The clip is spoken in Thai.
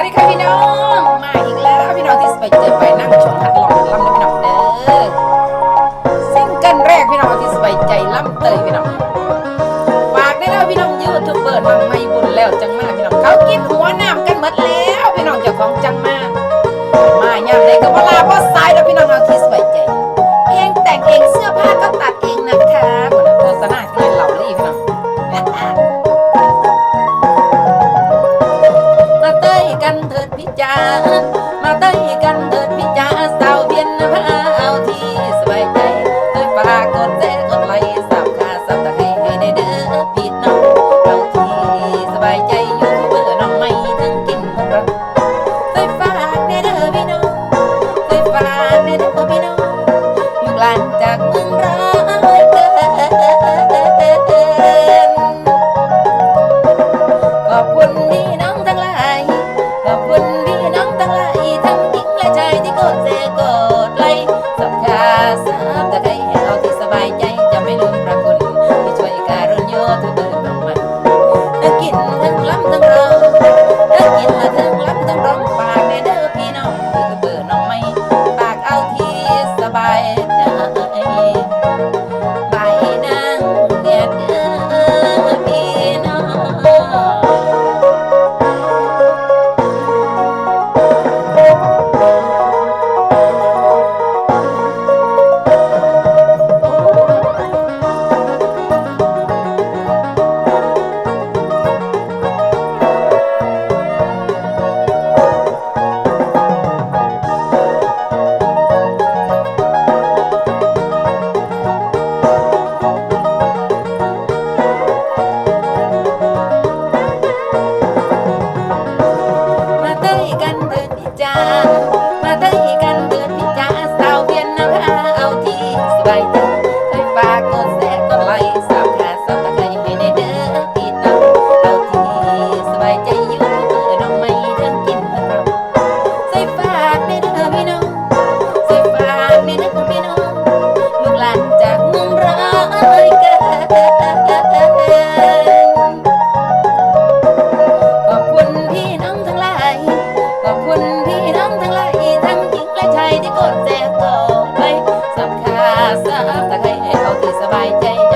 วัสดีค่ะพี่น้อง มาอีกแล้วพี่น้องที่สไปเจอไปนั่งชมพัดลองลำเลพี่น้องเด้อซิงเกิลแรกพี่น้องที่สไปใจลำเตยพี่น้องฝากได้แล้วพี่น้องยูทูบเบอร์ทำไม่บุญแล้วจังมากพี่น้องเขากินหัวน้ำกันหมดแล้วพี่น้องเจ้าของจังมากมาย่ำได้ก็เวลาพอสายแล้ว มาเต้ยกันเดินพิจาสาวเบียนพาเอาที่สบายใจเต้ยฝากกดแชร์กดไหลสับขาสับตะไคร้ให้เด้อพี่น้องเอาที่สบายใจอยู่ที่เบื่อน้องไม่ทั้งกินทั้งรักเต้ยฝากในเด้อพี่น้องเต้ยฝากในเด้อพี่น้องอยู่ลานจากเมืองร้า ไม่ลืมพระคุณที่ช่วยการุนโยทุกเดือนของมันถ้ากินทั้งล้ำทั้งร้องถ้ากินและทั้งล้ำทั้งร้องปากในเด้อพี่น้องที่กระเบื่อน้องไม่ปากเอาที่สบายใจใบนางเดียดพี่น้อง แต่ไคร้ให้เอาที่สบายใจ